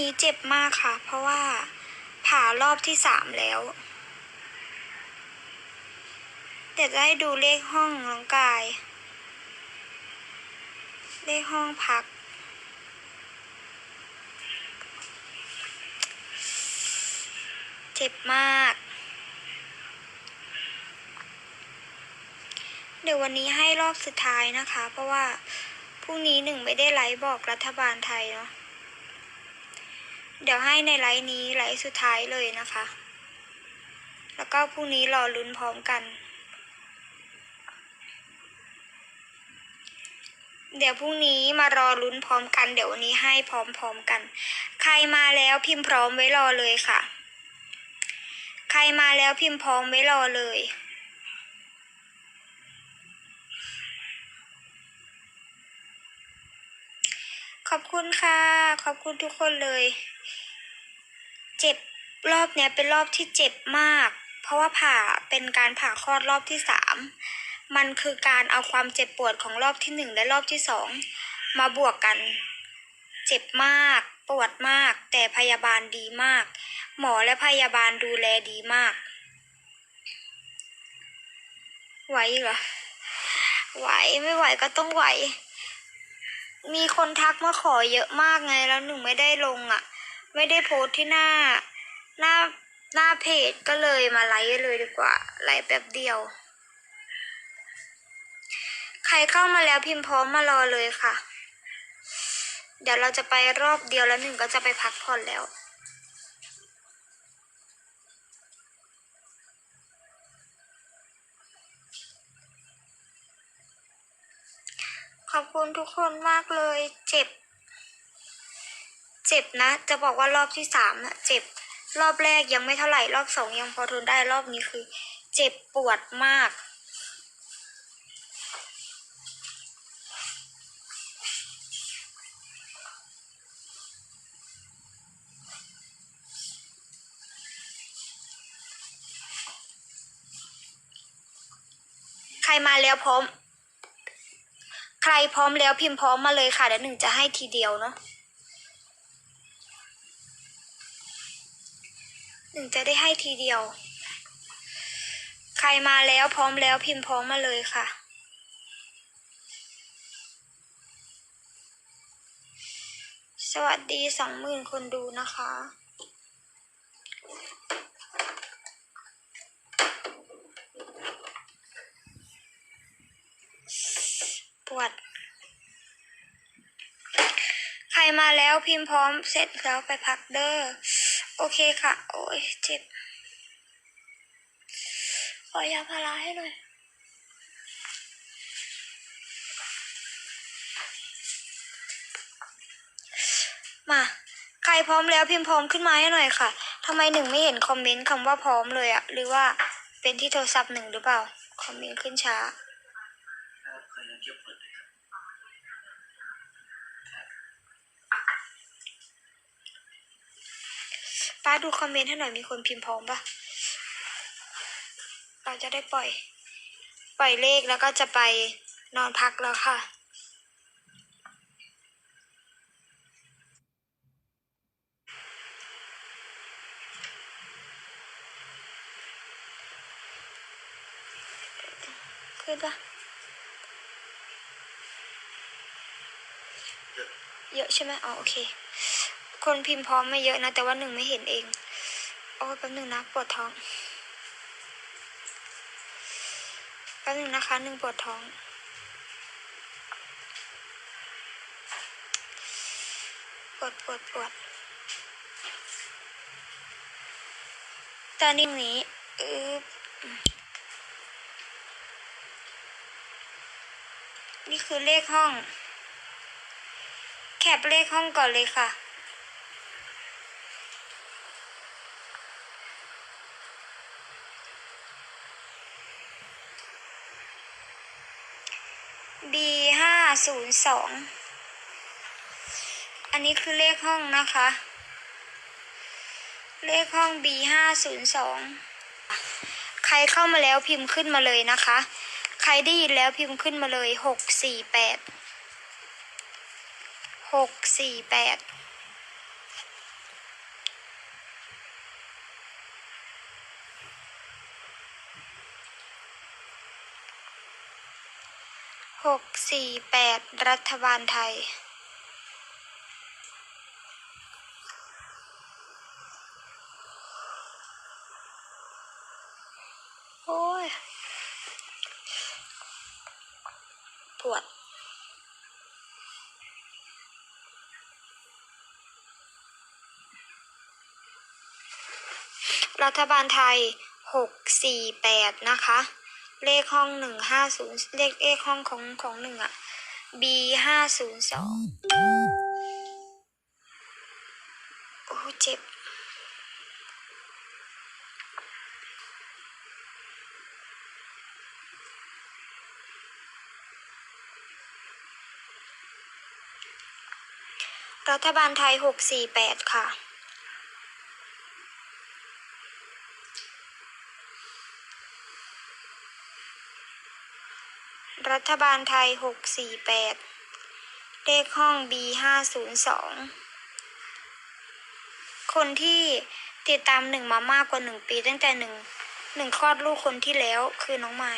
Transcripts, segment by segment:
นี้เจ็บมากค่ะ เพราะว่าผ่ารอบที่สามแล้ว เดี๋ยวจะให้ดูเลขห้องน้องกาย เลขห้องพัก เจ็บมาก เดี๋ยววันนี้ให้รอบสุดท้ายนะคะ เพราะว่าพรุ่งนี้หนึ่งไม่ได้ไลฟ์บอกรัฐบาลไทยเนาะ เดี๋ยวให้ในไลฟ์นี้ไลฟ์สุดท้ายเลยนะคะ แล้วก็พรุ่งนี้รอลุ้นพร้อมกัน เดี๋ยวพรุ่งนี้มารอลุ้นพร้อมกัน เดี๋ยววันนี้ให้พร้อมๆกัน ใครมาแล้วพิมพ์พร้อมไว้รอเลยค่ะ ใครมาแล้วพิมพ์พร้อมไว้รอเลยขอบคุณค่ะ ขอบคุณทุกคนเลย รอบเนี้ยเป็นรอบที่เจ็บมาก เพราะว่าผ่าเป็นการผ่าคลอดรอบที่สามมันคือการเอาความเจ็บปวดของรอบที่หนึ่งและรอบที่สองมาบวกกัน เจ็บมากปวดมาก แต่พยาบาลดีมาก หมอและพยาบาลดูแลดีมาก ไหวเหรอไหวไม่ไหวก็ต้องไหว มีคนทักมาขอเยอะมากไงแล้วหนูไม่ได้ลงอะ ไม่ได้โพสต์ที่หน้า หน้าหน้าเพจก็เลยมาไลฟ์เลยดีกว่า ไลฟ์แป๊บเดียว ใครเข้ามาแล้วพิมพ์พร้อมมารอเลยค่ะ เดี๋ยวเราจะไปรอบเดียวแล้วหนึ่งก็จะไปพักผ่อนแล้วขอบคุณทุกคนมากเลย เจ็บ เจ็บนะ จะบอกว่ารอบที่สามอะเจ็บ รอบแรกยังไม่เท่าไหร่ รอบสองยังพอทนได้รอบนี้คือ เจ็บปวดมาก ใครมาแล้วพร้อม ใครพร้อมแล้วพิมพ์พร้อมมาเลยค่ะเดี๋ยวหนึ่งจะให้ทีเดียวเนาะ หนึ่งจะได้ให้ทีเดียว ใครมาแล้วพร้อมแล้วพิมพ์พร้อมมาเลยค่ะสวัสดีสองหมื่นคนดูนะคะ ปวด ใครมาแล้วพิมพ์พร้อมเสร็จแล้วไปพักเด้อ โอเคค่ะ โอ้ยเจ็บ ขอยาพาราให้หน่อยมา ใครพร้อมแล้วพิมพ์พร้อมขึ้นมาให้หน่อยค่ะทำไมหนึ่งไม่เห็นคอมเมนต์คำว่าพร้อมเลยอะหรือว่าเป็นที่โทรศัพท์หนึ่งหรือเปล่า คอมเมนต์ขึ้นช้า ป้าดูคอมเมนต์ให้หน่อยมีคนพิมพ์พร้อมปะเราจะได้ปล่อย ปล่อยเลขแล้วก็จะไปนอนพักแล้วค่ะ ขึ้นปะเยอะใช่ไหมอ๋อโอเค คนพิมพ์พร้อมไม่เยอะนะ แต่ว่าหนึ่งไม่เห็นเอง โอ้แป๊บหนึ่งนะปวดท้อง แป๊บหนึ่งนะคะหนึ่งปวดท้อง ปวดปวดปวดตอนนี้นี้อือนี่คือเลขห้อง แคปเลขห้องก่อนเลยค่ะ B ห้าศูนย์สองอันนี้คือเลขห้องนะคะ เลขห้อง B ห้าศูนย์สองใครรเข้ามาแล้วพิมพ์ขึ้นมาเลยนะคะ ใครได้ยินแล้วพิมพ์ขึ้นมาเลยหกสี่แปดหกสี่แปด หกสี่แปดรัฐบาลไทย โอ้ย ปวด รัฐบาลไทยหกสี่แปดนะคะ เลขห้องหนึ่งห้าศูนย์เลขเลขห้องของของหนึ่งอะ B ห้าศูนย์สองโอ้เจ็บรัฐบาลไทยหกสี่แปดค่ะ รัฐบาลไทยหกสี่แปดเลขห้อง B ห้าศูนย์สองคนที่ติดตามหนึ่งมามากกว่าหนึ่งปี ตั้งแต่หนึ่งหนึ่งคลอดลูกคนที่แล้วคือน้องไม้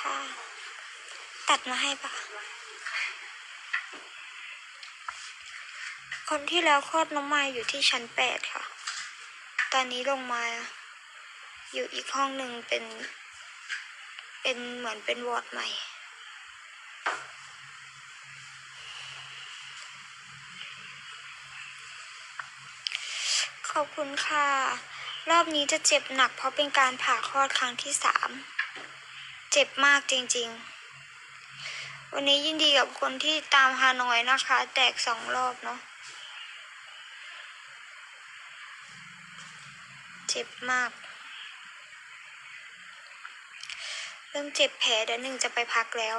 ค่ะ ตัดมาให้ปะคนที่แล้วคลอดน้องไม้อยู่ที่ชั้นแปดค่ะ ตอนนี้ลงมาอยู่อีกห้องหนึ่งเป็น เป็นเหมือนเป็นวอร์ดใหม่ ขอบคุณค่ะ รอบนี้จะเจ็บหนักเพราะเป็นการผ่าคลอดครั้งที่สาม เจ็บมากจริงๆ วันนี้ยินดีกับคนที่ตามฮานอยนะคะ แตกสองรอบเนาะ เจ็บมาก เริ่มเจ็บแผลเดี๋ยวหนึ่งจะไปพักแล้ว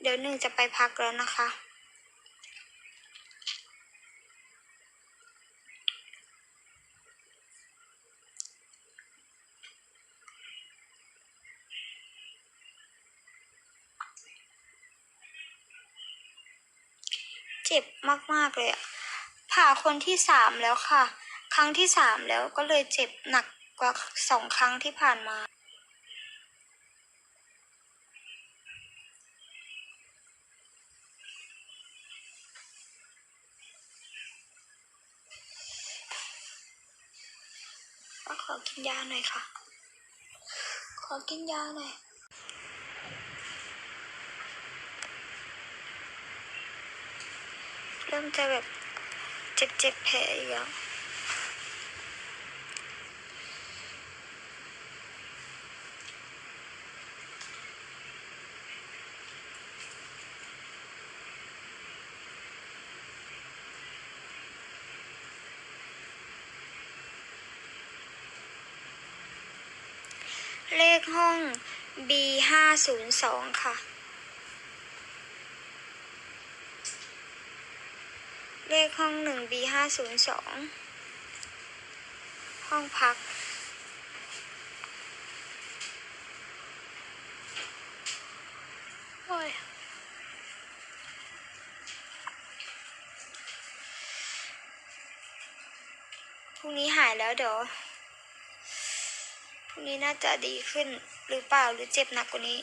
เดี๋ยวหนึ่งจะไปพักแล้วนะคะ เจ็บมาก ๆ เลยอะผ่าคนที่สามแล้วค่ะ ครั้งที่สามแล้วก็เลยเจ็บหนักกว่าสองครั้งที่ผ่านมาก็ขอกินยาหน่อยค่ะ ขอกินยาหน่อย ริ่มจะแบบเจ็บเจ็บๆแผลอีกแล้วเลขห้อง B ห้าศูนย์สองค่ะ เลขห้องหนึ่ง B ห้าศูนย์สองห้องพัก โอ้ยพรุ่งนี้หายแล้วเดี๋ยวพรุ่งนี้น่าจะดีขึ้นหรือเปล่าหรือเจ็บหนักกว่านี้